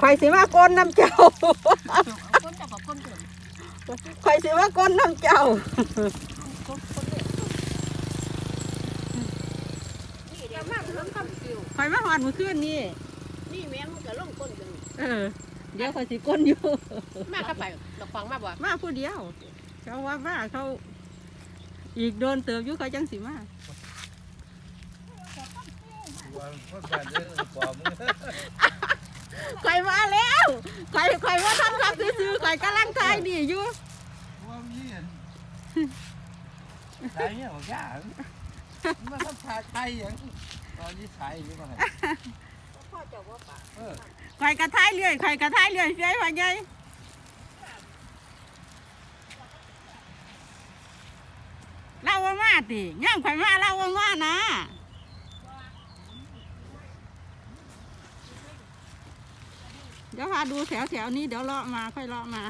ข่อยสิมาก้นน้ำเจ้าเอาคนจับกับคนเดิมข่อยสิมาก้นน้ำเจ้าคนคนเดิมนี่เดี๋ยวมากเพิ่มคำคิวข่อยมาหอดมื้อคืนนี่ นี่แม่มันก็ลงคนกันเออ เดี๋ยวข่อยสิก้นอยู่ มากเข้าไปดอกฟังมาบ่มาผู้เดียว เขาว่ามาเขาอีกโดนเติบอยู่เขาจังสิมาวันคนบ้านเด้อปอมงข่อยมาแล้ว ข่อยข่อยว่าท่านครับซื้อๆข่อยกำลังทายดีอยู่ว่ามีเห็นขายเนี่ยบอกยากมันทำชาไทยอย่างตอนนี้ขายอยู่มาไหนพ่อเจ้าว่าป่าเออข่อยกระทายเรื่อยข่อยกระทายเรื่อยเฟ้ยว่าไงเล่าว่ามาติย่ามข่อยมาเล่าว่ามานะ ดี๋ยวพาดูแถวแถวๆนี้เดี๋ยวเลาะมาค่อยเลาะมา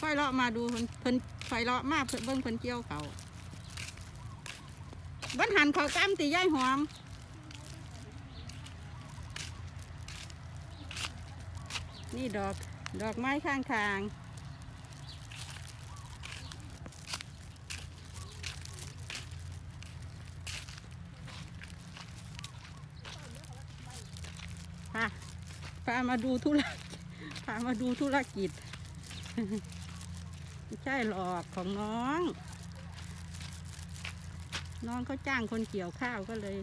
ค่อยเลาะมาดูเพิ่นเพิ่นค่อยเลาะมาเพิ่นเบิ่งเพิ่นเกี่ยวเขาบันหันเขากำตีย่ายหอมนี่ดอกดอกไม้ข้างทางพาพามาดูธุรกิจ พามาดูธุรกิจ ไม่ใช่หรอกของน้อง น้องเขาจ้างคนเกี่ยวข้าวก็เลย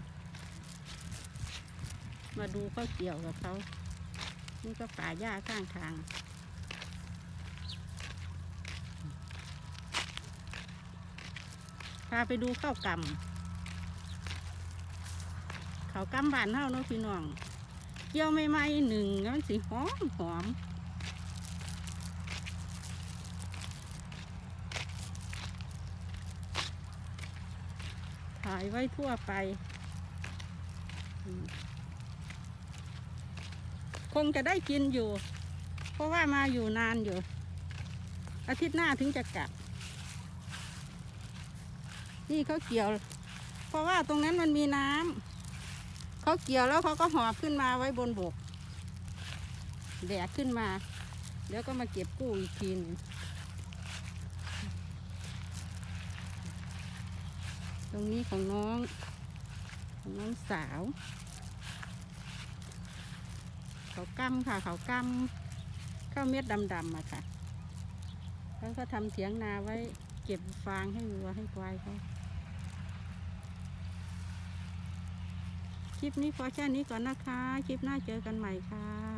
มาดูเขาเกี่ยวกับเขานี่ก็ป่าหญ้าข้างทางพาไปดูข้าวกำเขาวกำบานเท่าเนาะพี่น้อง เกี่ยวไม่ไหมหนึ่งแล้วมันสีหอมหอมถ่ายไว้ทั่วไปคงจะได้กินอยู่ เพราะว่ามาอยู่นานอยู่ อาทิตย์หน้าถึงจะกลับ นี่เขาเกี่ยว เพราะว่าตรงนั้นมันมีน้ำ เขาเกี่ยวแล้วเขาก็หอบขึ้นมาไว้บนบกแดดขึ้นมาเดี๋ยวก็มาเก็บกู้อีกทีนึงตรงนี้ของน้อง ของน้องสาว เขากำค่ะ เขากำข้าวเม็ดดำๆอะค่ะ แล้วก็ทำเถียงนาไว้เก็บฟางให้วัวให้ควายเขา คลิปนี้พอแค่นี้ก่อนนะคะ คลิปหน้าเจอกันใหม่ค่ะ